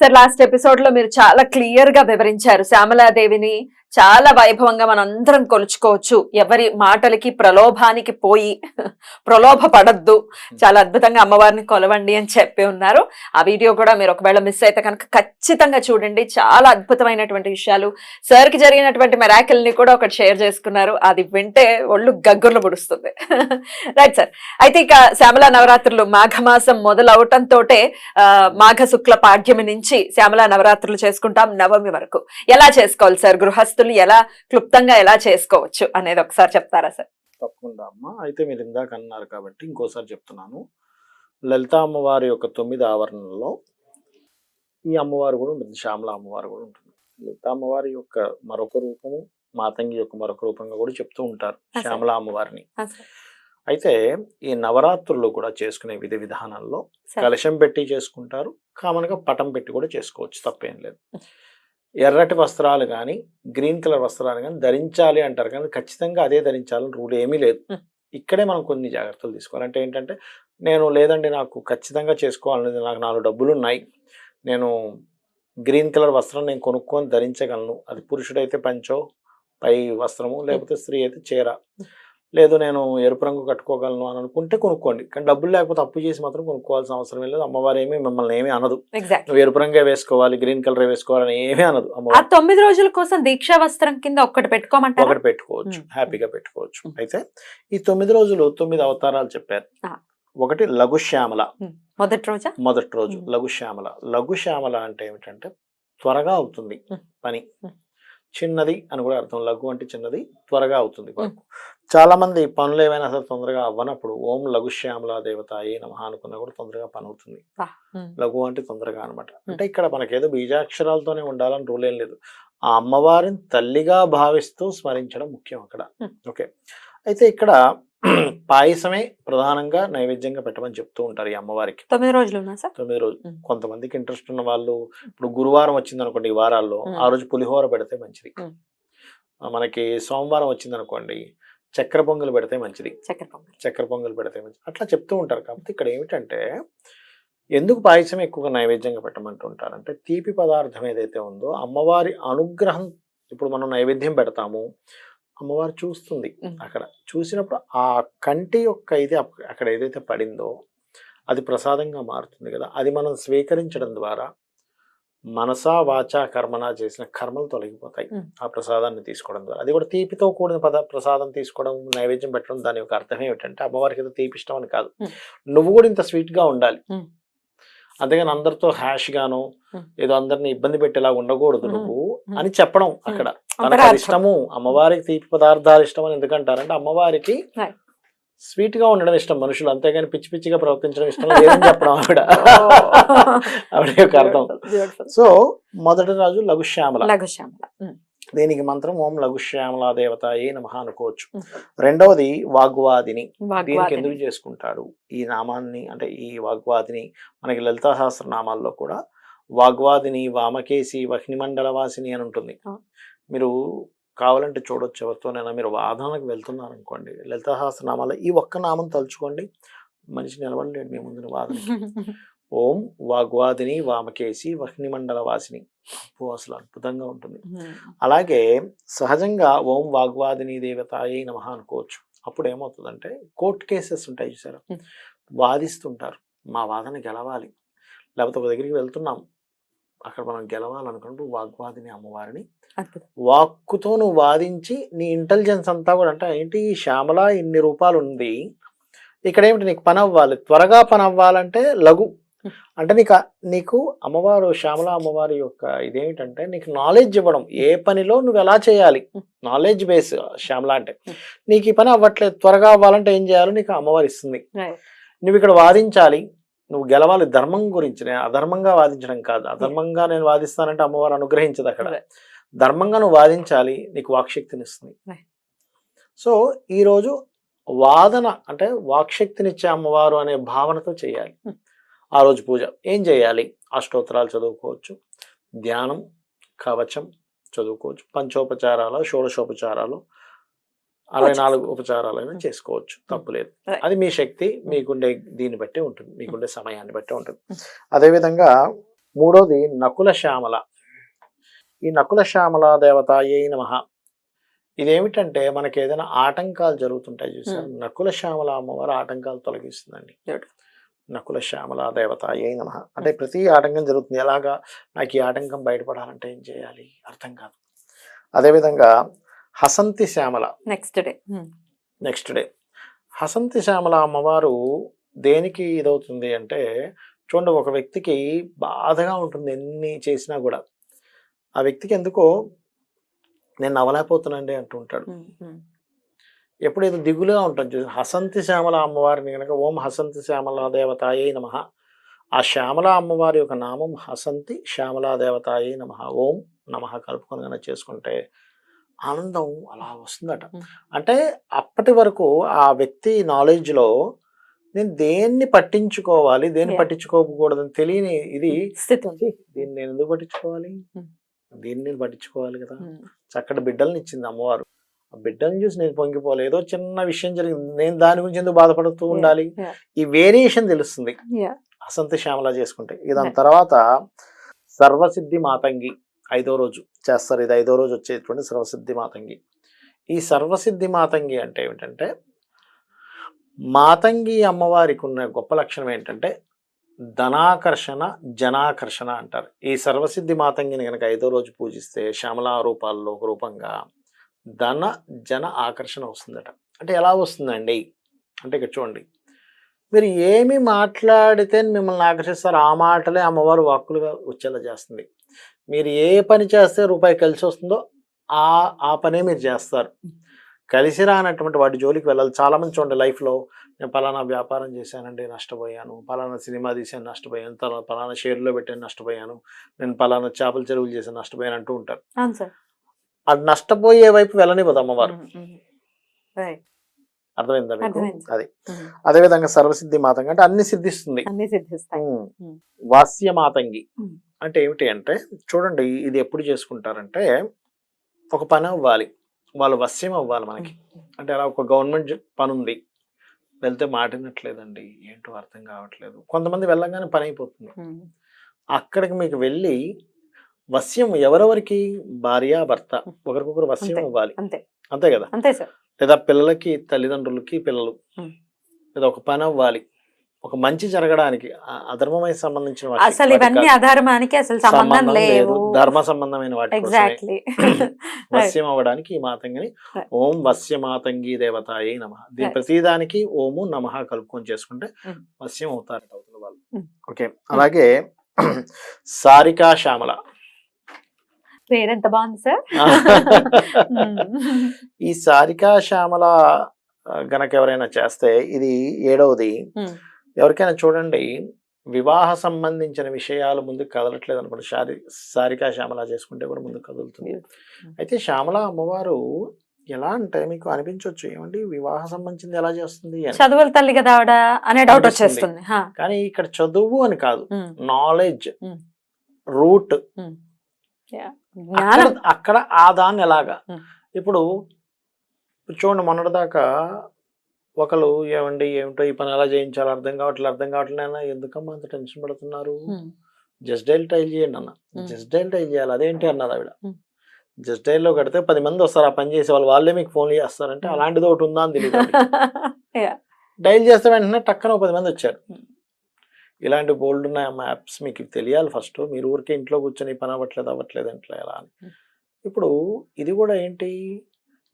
Sir last ఎపిసోడ్లో మీరు చాలా క్లియర్గా వివరించారు. శ్యామలాదేవిని చాలా వైభవంగా మనం అందరం కొలుచుకోవచ్చు. ఎవరి మాటలకి ప్రలోభానికి పోయి ప్రలోభ పడద్దు చాలా అద్భుతంగా అమ్మవారిని కొలవండి అని చెప్పి ఉన్నారు. ఆ వీడియో కూడా మీరు ఒకవేళ మిస్ అయితే కనుక ఖచ్చితంగా చూడండి. చాలా అద్భుతమైనటువంటి విషయాలు. సార్కి జరిగినటువంటి మెరాకిల్ని కూడా ఒకటి షేర్ చేసుకున్నారు. అది వింటే ఒళ్ళు గగ్గుర్లు పుడుస్తుంది రైట్ సార్ అయితే ఇక శ్యామల నవరాత్రులు మాఘమాసం మొదలవటంతో మాఘ శుక్ల పాడ్యమి నుంచి శ్యామల నవరాత్రులు చేసుకుంటాం నవమి వరకు. ఎలా చేసుకోవాలి సార్ గృహస్థులు ఎలా క్లుప్తంగా ఎలా చేసుకోవచ్చు అనేది ఒకసారి చెప్తారా సార్? తప్పకుండా అమ్మ. అయితే మీరు ఇందాక అన్నారు కాబట్టి ఇంకోసారి చెప్తున్నాను. లలిత అమ్మవారి యొక్క తొమ్మిది ఆవరణలో ఈ అమ్మవారు కూడా ఉంటుంది. శ్యామల అమ్మవారు కూడా ఉంటుంది. లలిత అమ్మవారి యొక్క మరొక రూపము మాతంగి యొక్క మరొక రూపంగా కూడా చెప్తూ ఉంటారు. శ్యామల అమ్మవారిని. అయితే ఈ నవరాత్రులు కూడా చేసుకునే విధి విధానాల్లో. కలశం పెట్టి చేసుకుంటారు. కామన్గా పటం పెట్టి కూడా చేసుకోవచ్చు. తప్పేం లేదు. ఎర్రటి వస్త్రాలు కానీ గ్రీన్ కలర్ వస్త్రాలు కానీ ధరించాలి అంటారు. కానీ ఖచ్చితంగా అదే ధరించాలని రూల్ ఏమీ లేదు. ఇక్కడే మనం కొన్ని జాగ్రత్తలు తీసుకోవాలి. అంటే ఏంటంటే నేను లేదండి నాకు ఖచ్చితంగా చేసుకోవాలనేది నాకు నాలుగు డబ్బులు ఉన్నాయి నేను గ్రీన్ కలర్ వస్త్రం నేను కొనుక్కొని ధరించగలను. అది పురుషుడైతే పంచో పై వస్త్రము లేకపోతే స్త్రీ అయితే చీర. లేదు నేను ఎరుపు రంగు కట్టుకోగలను అని అనుకుంటే కొనుక్కోండి. కానీ డబ్బులు లేకపోతే అప్పు చేసి మాత్రం కొనుక్కోవాల్సిన అవసరం లేదు. అమ్మవారు ఏమీ మిమ్మల్ని ఏమీ అనదు. ఎగ్జాక్ట్ నువ్వు ఎరుపు రంగే వేసుకోవాలి గ్రీన్ కలర్ వేసుకోవాలని ఏమీ అనదు ఆ తొమ్మిది రోజుల కోసం దీక్షా వస్త్రం కింద ఒక్కటి పెట్టుకోమంటారా? ఒకటి పెట్టుకోవచ్చు. హ్యాపీగా పెట్టుకోవచ్చు. అయితే ఈ తొమ్మిది రోజులు తొమ్మిది అవతారాలు చెప్పారు. ఒకటి లఘు శ్యామల. మొదటి రోజా? మొదటి రోజు. లఘు శ్యామల. లఘు శ్యామల అంటే ఏమిటంటే త్వరగా అవుతుంది. పని. చిన్నది అని కూడా అర్థం. లఘు అంటే చిన్నది త్వరగా అవుతుంది వర్క్. చాలా మంది పనులు ఏమైనా సరే తొందరగా అవ్వనప్పుడు ఓం లఘు శ్యామల దేవత ఏ నమ అనుకున్నా కూడా తొందరగా పని అవుతుంది. లఘు అంటే తొందరగా అనమాట. అంటే ఇక్కడ మనకేదో బీజాక్షరాలతోనే ఉండాలని రూల్ ఏం లేదు. ఆ అమ్మవారిని తల్లిగా భావిస్తూ స్మరించడం ముఖ్యం అక్కడ. ఓకే. అయితే ఇక్కడ పాయసమే ప్రధానంగా నైవేద్యంగా పెట్టమని చెప్తూ ఉంటారు ఈ అమ్మవారికి. తొమ్మిది రోజులు తొమ్మిది రోజులు. కొంతమందికి ఇంట్రెస్ట్ ఉన్న వాళ్ళు ఇప్పుడు గురువారం వచ్చింది అనుకోండి ఈ వారాల్లో. ఆ రోజు పులిహోర పెడితే మంచిది. మనకి సోమవారం వచ్చింది అనుకోండి చక్కెర పొంగల్ పెడితే మంచిది. చక్కెర పొంగల్. చక్కెర పొంగల్ పెడితే మంచిది. అట్లా చెప్తూ ఉంటారు. కాబట్టి ఇక్కడ ఏమిటంటే ఎందుకు పాయసం ఎక్కువగా నైవేద్యంగా పెట్టమంటుంటారు అంటే తీపి పదార్థం ఏదైతే ఉందో అమ్మవారి అనుగ్రహం ఇప్పుడు మనం నైవేద్యం పెడతాము అమ్మవారు చూస్తుంది. అక్కడ చూసినప్పుడు ఆ కంటి యొక్క ఇది అక్కడ ఏదైతే పడిందో అది ప్రసాదంగా మారుతుంది కదా అది మనం స్వీకరించడం ద్వారా మనసా వాచా కర్మన చేసిన కర్మలు తొలగిపోతాయి. ఆ ప్రసాదాన్ని తీసుకోవడం ద్వారా అది కూడా తీపితో కూడిన పద ప్రసాదం తీసుకోవడం నైవేద్యం పెట్టడం దాని యొక్క అర్థం ఏమిటంటే అమ్మవారికి ఏదో తీపి ఇష్టం అని కాదు. నువ్వు కూడా ఇంత స్వీట్గా ఉండాలి. అంతేగాని అందరితో హ్యాష్ గాను. ఏదో అందరిని ఇబ్బంది పెట్టేలా ఉండకూడదు. నువ్వు. అని చెప్పడం అక్కడ తనకు. ఇష్టము అమ్మవారికి తీపి పదార్థాలు ఇష్టం అని ఎందుకంటారంటే అమ్మవారికి. స్వీట్గా ఉండడం ఇష్టం మనుషులు అంతేగాని పిచ్చి పిచ్చిగా ప్రవర్తించడం ఇష్టం లేదని చెప్పడం ఆవిడ ఆవిడ యొక్క అర్థం. సో మొదటి రోజు లఘుశ్యామల లఘు శ్యామల ఉమ్. దీనికి మంత్రం? ఓం లఘుశ్యామల దేవత ఏ నమ అనుకోవచ్చు. రెండవది వాగ్వాదిని. దీనికి. ఎందుకు చేసుకుంటాడు ఈ నామాన్ని అంటే ఈ వాగ్వాదిని మనకి లలితా సహస్ర నామాల్లో కూడా వాగ్వాదిని వామకేసి వహ్నిమండల వాసిని అని ఉంటుంది. మీరు కావాలంటే చూడొచ్చు ఎవరితోనైనా. మీరు వాదనకు వెళ్తున్నారు అనుకోండి లలితా సహస్ర నామాల్లో ఈ ఒక్క నామం తలుచుకోండి మనిషి నిలబడలేడు మీ ముందు వాదన ఓం వాగ్వాదిని వామకేసి వహ్నిమండల వాసిని అబ్బో, అసలు అద్భుతంగా ఉంటుంది. అలాగే సహజంగా ఓం వాగ్వాదిని దేవతాయే నమ అనుకోవచ్చు. అప్పుడు ఏమవుతుందంటే కోర్ట్ కేసెస్ ఉంటాయి చూసారా. వాదిస్తుంటారు. మా వాదన గెలవాలి. లేకపోతే ఒక దగ్గరికి వెళ్తున్నాం. అక్కడ మనం గెలవాలనుకున్నప్పుడు వాగ్వాదిని అమ్మవారిని వాక్కుతో నువ్వు వాదించి నీ ఇంటెలిజెన్స్ అంతా కూడా అంటే ఏంటి ఈ శ్యామల ఇన్ని రూపాయలు ఉంది ఇక్కడ ఏమిటి నీకు పని అవ్వాలి త్వరగా పని అవ్వాలంటే లఘు. అంటే నీకు నీకు అమ్మవారు శ్యామల అమ్మవారి యొక్క ఇదేమిటంటే నీకు నాలెడ్జ్ ఇవ్వడం. ఏ పనిలో నువ్వు ఎలా చేయాలి? నాలెడ్జ్ బేస్ శ్యామల అంటే. నీకు ఈ పని అవ్వట్లేదు త్వరగా అవ్వాలంటే ఏం చేయాలో నీకు అమ్మవారు ఇస్తుంది. నువ్వు ఇక్కడ వాదించాలి. నువ్వు గెలవాలి ధర్మం గురించి. నేను అధర్మంగా వాదించడం కాదు. అధర్మంగా నేను వాదిస్తానంటే అమ్మవారు అనుగ్రహించదు అక్కడ. ధర్మంగా నువ్వు వాదించాలి నీకు వాక్శక్తిని ఇస్తుంది. సో ఈరోజు వాదన అంటే వాక్శక్తినిచ్చే అమ్మవారు అనే భావనతో చేయాలి. ఆ రోజు పూజ. ఏం చేయాలి? అష్టోత్తరాలు చదువుకోవచ్చు. ధ్యానం కవచం చదువుకోవచ్చు. పంచోపచారాలు షోడశోపచారాలు అరవై. నాలుగు ఉపచారాలైనా చేసుకోవచ్చు. తప్పులేదు. అది మీ శక్తి మీకుండే దీన్ని బట్టి ఉంటుంది. మీకుండే సమయాన్ని బట్టి ఉంటుంది. అదేవిధంగా మూడోది నకుల శ్యామల ఈ నకుల శ్యామల దేవత ఏ నమ? ఇదేమిటంటే మనకి ఏదైనా ఆటంకాలు జరుగుతుంటాయి చూసారు? నకుల శ్యామల అమ్మవారు ఆటంకాలు తొలగిస్తుందండి. నకుల శ్యామల దేవత ఏ నమ. అంటే ప్రతి ఆటంకం జరుగుతుంది. ఎలాగా? నాకు ఈ ఆటంకం బయటపడాలంటే ఏం చేయాలి? అర్థం కాదు. అదేవిధంగా Hasanti Shyamala next day. Next day. Hasanti Shyamala అమ్మవారు దేనికి ఇదవుతుంది అంటే చూడండి ఒక వ్యక్తికి బాధగా ఉంటుంది. ఎన్ని చేసినా కూడా. ఆ వ్యక్తికి ఎందుకో నేను నవ్వలేకపోతున్నానండి అంటూ ఉంటాడు ఎప్పుడు ఏదో దిగులుగా ఉంటుంది చూసి హసంతి శ్యామల అమ్మవారిని కనుక ఓం హసంతి శ్యామల దేవతాయే నమ ఆ శ్యామల అమ్మవారి యొక్క నామం హసంతి శ్యామల దేవతాయే నమ ఓం నమ కలుపుకొని కనుక చేసుకుంటే ఆనందం అలా వస్తుందట. అంటే అప్పటి వరకు ఆ వ్యక్తి నాలెడ్జ్లో నేను దేన్ని పట్టించుకోవాలి దేన్ని. పట్టించుకోకూడదని తెలియని ఇది స్థితి ఉంది "ఛీ, దీన్ని నేను ఎందుకు పట్టించుకోవాలి. దీన్ని నేను పట్టించుకోవాలి కదా. చక్కటి బిడ్డల్ని ఇచ్చింది అమ్మవారు ఆ బిడ్డల్ని చూసి నేను పొంగిపోలే ఏదో చిన్న విషయం జరిగింది. నేను దాని గురించి ఎందుకు బాధపడుతూ ఉండాలి. ఈ వేరియేషన్ తెలుస్తుంది. అసంత శ్యామల చేసుకుంటే. ఇది దాని. తర్వాత సర్వసిద్ధి మాతంగి ఐదో రోజు చేస్తారు. ఇది ఐదో రోజు వచ్చేటువంటి సర్వసిద్ధి మాతంగి. ఈ సర్వసిద్ధి మాతంగి అంటే ఏమిటంటే మాతంగి అమ్మవారికి ఉన్న గొప్ప లక్షణం ఏంటంటే ధనాకర్షణ జనాకర్షణ అంటారు. ఈ సర్వసిద్ధి మాతంగిని కనుక ఐదో రోజు పూజిస్తే శ్యామలా రూపాల్లో ఒక రూపంగా ధన జన ఆకర్షణ వస్తుందట. అంటే ఎలా వస్తుందండి? అంటే ఇక్కడ చూడండి. మీరు ఏమి మాట్లాడితే మిమ్మల్ని ఆకర్షిస్తారు ఆ మాటలే అమ్మవారు వాక్కులుగా వచ్చేలా చేస్తుంది. మీరు ఏ పని చేస్తే రూపాయి కలిసి వస్తుందో ఆ ఆ పనే మీరు చేస్తారు. కలిసి రానటువంటి వాటి జోలికి వెళ్ళాలి. చాలామంది చూడండి లైఫ్లో నేను పలానా వ్యాపారం చేశానండి నష్టపోయాను. పలానా సినిమా తీసాను నష్టపోయాను. తర్వాత పలానా షేర్లో పెట్టాను నష్టపోయాను. నేను పలానా చేపల చెరువులు చేశాను నష్టపోయాను అంటూ ఉంటారు. అది నష్టపోయే వైపు వెళ్ళనివ్వదు అమ్మవారు. అర్థమైందా మీకు. అది. అదేవిధంగా సర్వసిద్ధి మాతంగి అంటే అన్ని సిద్ధిస్తుంది. వాస్య మాతంగి. అంటే ఏమిటి అంటే చూడండి ఇది ఎప్పుడు చేసుకుంటారంటే ఒక పని అవ్వాలి. వాళ్ళు వశ్యం అవ్వాలి మనకి. అంటే అలా ఒక గవర్నమెంట్ పని ఉంది వెళ్తే మాటినట్లేదండి ఏంటో అర్థం కావట్లేదు. కొంతమంది వెళ్ళంగానే పని అయిపోతుంది. అక్కడికి మీకు వెళ్ళి వశ్యం ఎవరెవరికి? భార్య భర్త. ఒకరికొకరు వశ్యం అంతే. అవ్వాలి అంతే. అంతే కదా? అంతే సార్. లేదా పిల్లలకి తల్లిదండ్రులకి పిల్లలు. లేదా ఒక పని అవ్వాలి. ఒక మంచి జరగడానికి అధర్మమైన సంబంధించిన అసలు ఇవన్నీ. అధర్మానికి అసలు సంబంధం లేవు. ధర్మ సంబంధమైన వాటి ఎగ్జాక్ట్లీ వశ్యం అవ్వడానికి ఈ మాతంగిని. ఓం వశ్య మాతంగి దేవతాయే నమ. దీని. ప్రతిదానికి ఓము నమ కలుపుకొని చేసుకుంటే అవుతారట అవతల వాళ్ళు. ఓకే. అలాగే సారికా శ్యామల. పేరు ఎంత బాగుంది సార్? ఈ సారికా శ్యామల గనక ఎవరైనా చేస్తే ఇది ఏడవది. ఎవరికైనా చూడండి వివాహ సంబంధించిన విషయాలు ముందుకు కదలట్లేదు అనుకోండి. శారీ సారికా శ్యామల చేసుకుంటే కూడా ముందుకు కదులుతుంది. అయితే శ్యామల అమ్మవారు ఎలా అంటే మీకు అనిపించవచ్చు ఏమండి వివాహ సంబంధించింది ఎలా చేస్తుంది? చదువుల తల్లి కదా అనే డౌట్. వచ్చేస్తుంది. కానీ ఇక్కడ చదువు అని కాదు. నాలెడ్జ్. రూట్ అక్కడ ఆ దాన్ని ఎలాగా. ఇప్పుడు చూడండి మొన్నటిదాకా ఒకరు ఏమండి ఏమిటో ఈ పని ఎలా చేయించాలో అర్థం కావట్లేదు అర్థం కావట్లేదు ఎందుకమ్మా అంత టెన్షన్ పడుతున్నారు. జస్ట్ డైల్ టైల్ చేయండి అన్న. జస్ట్ డైల్ టైల్ చేయాలి అదేంటి అన్నది ఆవిడ. జస్ట్ డైల్లో కడితే పది మంది వస్తారు ఆ పని చేసే వాళ్ళు వాళ్ళే మీకు ఫోన్ చేస్తారంటే. అలాంటిది ఒకటి ఉందా అని తెలియదు. డైల్ చేస్తే వెంటనే టక్కన పది మంది వచ్చారు. ఇలాంటి బోల్డ్ ఉన్న యాప్స్ మీకు తెలియాలి ఫస్ట్. మీరు ఊరికే ఇంట్లో కూర్చొని పని అవ్వట్లేదు అవ్వట్లేదు ఎట్లా ఎలా అని. ఇప్పుడు ఇది కూడా ఏంటి?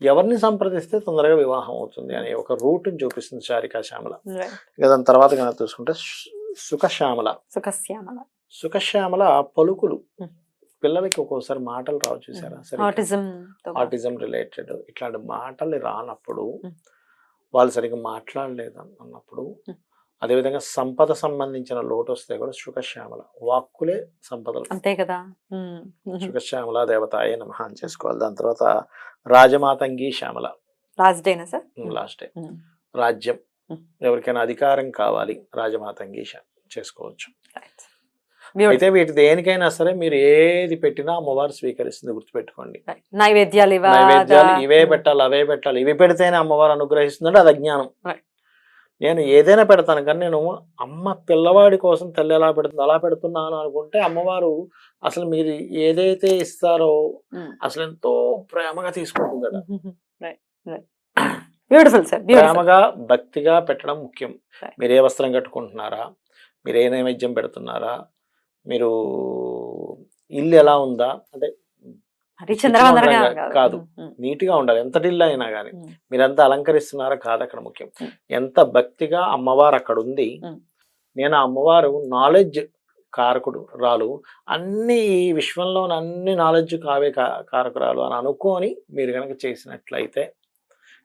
ఎవరిని సంప్రదిస్తే తొందరగా వివాహం అవుతుంది అనే ఒక రూట్ని చూపిస్తుంది శారికా శ్యామల. దాని తర్వాత కనుక చూసుకుంటే సుఖశ్యామల. సుఖశ్యామల. సుఖశ్యామల పలుకులు. పిల్లలకి ఒక్కోసారి మాటలు రావు చూసారా? సరే ఆటిజం ఆటిజం రిలేటెడ్. ఇట్లాంటి మాటలు రానప్పుడు. వాళ్ళు సరిగ్గా మాట్లాడలేదు అన్నప్పుడు. అదేవిధంగా సంపద సంబంధించిన లోటు వస్తే కూడా సుఖశ్యామల వాక్కులే సంపదలు అంతే కదా ఉమ్. సుఖశ్యామల దేవతాయ నమ అని చేసుకోవాలి దాని తర్వాత రాజమాతంగి శ్యామల లాస్ట్ డేనా సార్ లాస్ట్ డే. రాజ్యం. ఎవరికైనా అధికారం కావాలి రాజమాతంగి చేసుకోవచ్చు. అయితే వీటి దేనికైనా సరే మీరు ఏది పెట్టినా అమ్మవారు స్వీకరిస్తుంది గుర్తుపెట్టుకోండి. నైవేద్యాలు ఇవా నైవేద్యాలు? ఇవే. పెట్టాలి అవే పెట్టాలి ఇవి పెడితేనే అమ్మవారు అనుగ్రహిస్తుందంటే అది అజ్ఞానం. నేను ఏదైనా పెడతాను కానీ నేను అమ్మ పిల్లవాడి కోసం తల్లి ఎలా పెడుతుంది అలా పెడుతున్నాను అనుకుంటే అమ్మవారు అసలు మీరు ఏదైతే ఇస్తారో. అసలు ఎంతో ప్రేమగా తీసుకుంటుందట బ్యూటిఫుల్ సార్ ప్రేమగా భక్తిగా పెట్టడం ముఖ్యం. మీరు ఏ వస్త్రం కట్టుకుంటున్నారా? మీరు ఏ నైవేద్యం పెడుతున్నారా? మీరు ఇల్లు ఎలా ఉందా? అంటే కాదు. నీట్గా ఉండాలి ఎంత ఇల్లు అయినా కానీ. మీరంతా అలంకరిస్తున్నారా కాదు అక్కడ ముఖ్యం. ఎంత భక్తిగా అమ్మవారు అక్కడ ఉంది. నేను ఆ అమ్మవారు నాలెడ్జ్ కారకుడు రాలు అన్ని ఈ విశ్వంలో అన్ని నాలెడ్జ్ కావే కారకురాలు అని అనుకొని మీరు కనుక చేసినట్లయితే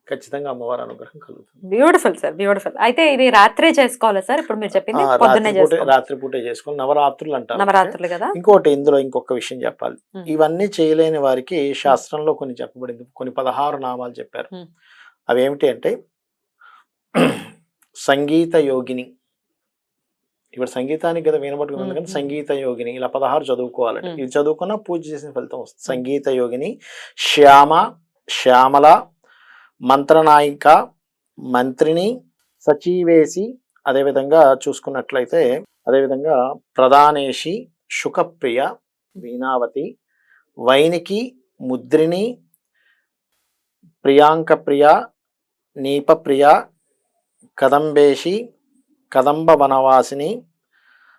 ఖచ్చితంగా అమ్మవారి అనుగ్రహం కలుగుతుంది. బ్యూటిఫుల్ సార్ బ్యూటిఫుల్ అయితే ఇది రాత్రే చేసుకోవాలా సార్ ఇప్పుడు మీరు చెప్పింది పొద్దున్నే రాత్రిపూటే చేసుకోవాలి. నవరాత్రులు అంటారు. నవరాత్రులు కదా? ఇంకోటి ఇందులో ఇంకొక విషయం చెప్పాలి. ఇవన్నీ చేయలేని వారికి శాస్త్రంలో కొన్ని చెప్పబడింది. కొన్ని పదహారు నామాలు చెప్పారు. అవి ఏమిటి అంటే సంగీత యోగిని. ఇప్పుడు సంగీతానికి కదా వినబట్టుకుంది. కానీ సంగీత యోగిని. ఇలా పదహారు చదువుకోవాలంటే. ఇది చదువుకున్నా పూజ చేసిన ఫలితం వస్తుంది. సంగీత యోగిని శ్యామ శ్యామల మంత్రనాయిక మంత్రిని సచివేసి అదేవిధంగా చూసుకున్నట్లయితే అదేవిధంగా ప్రధానేషి శుకప్రియ వీణావతి వైనికి ముద్రిని ప్రియాంక ప్రియ నీపప్రియ కదంబేషి కదంబ వనవాసిని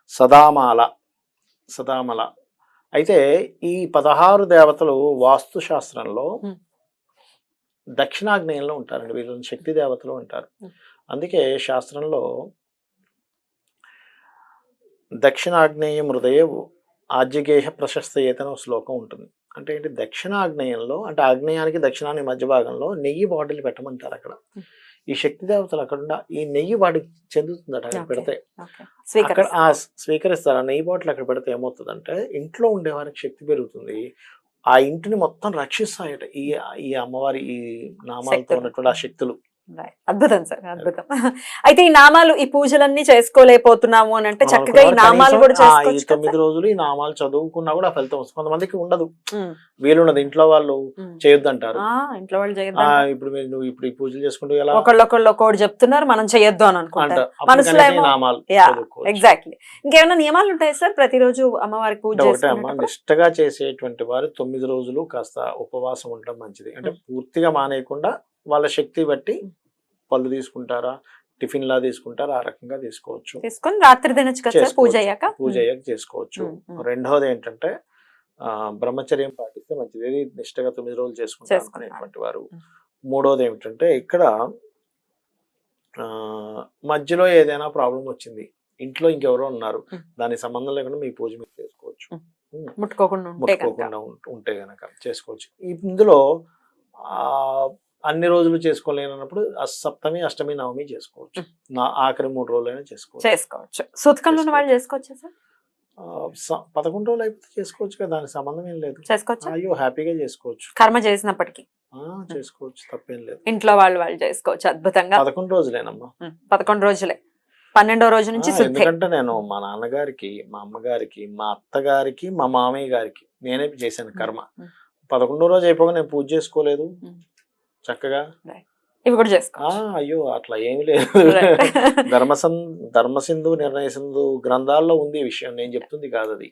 సదామాల సదామల. అయితే ఈ పదహారు దేవతలు వాస్తుశాస్త్రంలో దక్షిణాగ్నేయంలో ఉంటారండి. వీళ్ళని శక్తి దేవతలు అంటారు Hmm. అందుకే శాస్త్రంలో దక్షిణాగ్నేయం హృదయ ఆజ్యగేహ ప్రశస్త ఏతన శ్లోకం ఉంటుంది. అంటే ఏంటి? దక్షిణాగ్నేయంలో అంటే ఆగ్నేయానికి దక్షిణానికి మధ్య భాగంలో నెయ్యి బాటిల్ పెట్టమంటారు అక్కడ. ఈ శక్తి దేవతలు అక్కడ ఈ నెయ్యి వాడికి చెందుతుందట అక్కడ. పెడితే. అక్కడ స్వీకరిస్తారు. ఆ నెయ్యి బాటిల్ అక్కడ పెడితే ఏమవుతుందంటే ఇంట్లో ఉండే వారికి శక్తి పెరుగుతుంది. ఆ ఇంటిని మొత్తం రక్షిస్తాయట ఈ ఈ అమ్మవారి ఈ నామాలతో. ఉన్నటువంటి ఆ శక్తులు అద్భుతం సార్ అద్భుతం. అయితే ఈ నామాలు ఈ పూజలన్నీ చేసుకోలేకపోతున్నాము అని అంటే చక్కగా ఈ నామాలు కూడా చేసుకోవచ్చు తొమ్మిది? రోజులు ఈ నామాలు చదువుకున్నా కూడా ఫలితం వస్తుంది. కొంతమందికి ఉండదు. వీలున్నది ఇంట్లో వాళ్ళు. చేయొద్దంటారు. ఇంట్లో వాళ్ళు చేయొద్దు ఇప్పుడు మీరు నువ్వు ఇప్పుడు ఈ పూజలు చేసుకుంటూ ఎలా? ఒకళ్ళొకళ్ళు ఒకటి చెప్తున్నారు మనం చేయొద్దు అని అనుకుంటారు. మనసులో నామాలు. ఎగ్జాక్ట్లీ ఇంకేమైనా నియమాలు ఉంటాయి సార్? ప్రతిరోజు అమ్మవారికి పూజ నిష్టగా చేసేటువంటి వారు తొమ్మిది రోజులు కాస్త ఉపవాసం ఉండడం మంచిది. అంటే. పూర్తిగా మానేయకుండా వాళ్ళ శక్తి బట్టి పళ్ళు తీసుకుంటారా టిఫిన్ లా తీసుకుంటారా ఆ రకంగా తీసుకోవచ్చు తీసుకొని రాత్రి పూజ. అయ్యాక పూజ అయ్యాక చేసుకోవచ్చు. రెండవది ఏంటంటే బ్రహ్మచర్యం పాటిస్తే మంచిది నిష్టగా తొమ్మిది రోజులు చేసుకుంటారు. అనేటువంటి వారు. మూడవది ఏమిటంటే ఇక్కడ ఆ మధ్యలో ఏదైనా ప్రాబ్లం వచ్చింది ఇంట్లో ఇంకెవరో ఉన్నారు మ్. దానికి సంబంధం లేకుండా మీ పూజ మీరు చేసుకోవచ్చు. ముట్టుకోకుండా ఉంటే కనుక ముట్టుకోకుండా ఉంట- గనక చేసుకోవచ్చు ఇందులో ఆ అన్ని రోజులు చేసుకోలేనప్పుడు సప్తమి అష్టమి నవమి చేసుకోవచ్చు. నా ఆఖరి మూడు రోజులైనా చేసుకోవచ్చు. చేసుకోవచ్చు. సూతకంలో వాళ్ళు చేసుకోవచ్చా. సార్? పదకొండు రోజులు అయిపోతే చేసుకోవచ్చు కదా దానికి సంబంధం ఏం లేదు. చేసుకోవచ్చు? అయ్యో హ్యాపీగా చేసుకోవచ్చు. కర్మ చేసినప్పటికీ. ఆ, చేసుకోవచ్చు తప్పేం లేదు. ఇంట్లో వాళ్ళు వాళ్ళు చేసుకోవచ్చు అద్భుతంగా. పదకొండు రోజులేనమ్మా. పదకొండు రోజులే. పన్నెండో రోజు నుంచి ఎందుకంటే నేను మా నాన్నగారికి మా అమ్మగారికి మా అత్తగారికి మా మామయ్య గారికి నేనే చేశాను కర్మ. పదకొండో రోజు అయిపోగా నేను పూజ చేసుకోలేదు. చక్కగా ఇవి కూడా చేసుకోవచ్చు. అయ్యో అట్లా ఏమి లేదు. ధర్మసం ధర్మసింధు నిర్ణయ సింధు గ్రంథాల్లో ఉంది ఈ విషయం. నేను చెప్తుంది కాదు అది.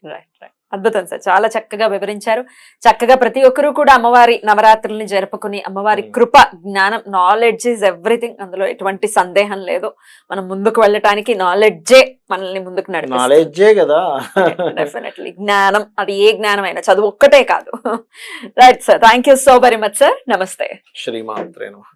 అద్భుతం సార్. చాలా చక్కగా వివరించారు. చక్కగా ప్రతి ఒక్కరూ కూడా అమ్మవారి నవరాత్రుల్ని జరుపుకుని అమ్మవారి. కృప జ్ఞానం నాలెడ్జ్ ఇస్ ఎవ్రీథింగ్ అందులో ఎటువంటి సందేహం లేదు. మనం ముందుకు వెళ్ళటానికి నాలెడ్జే మనల్ని ముందుకు నడిపిస్తుంది. నాలెడ్జే కదా. డెఫినెట్లీ జ్ఞానం అది ఏ జ్ఞానం అయినా చదువు ఒక్కటే కాదు. Right sir. Thank you so very much sir నమస్తే. శ్రీమాత్రేను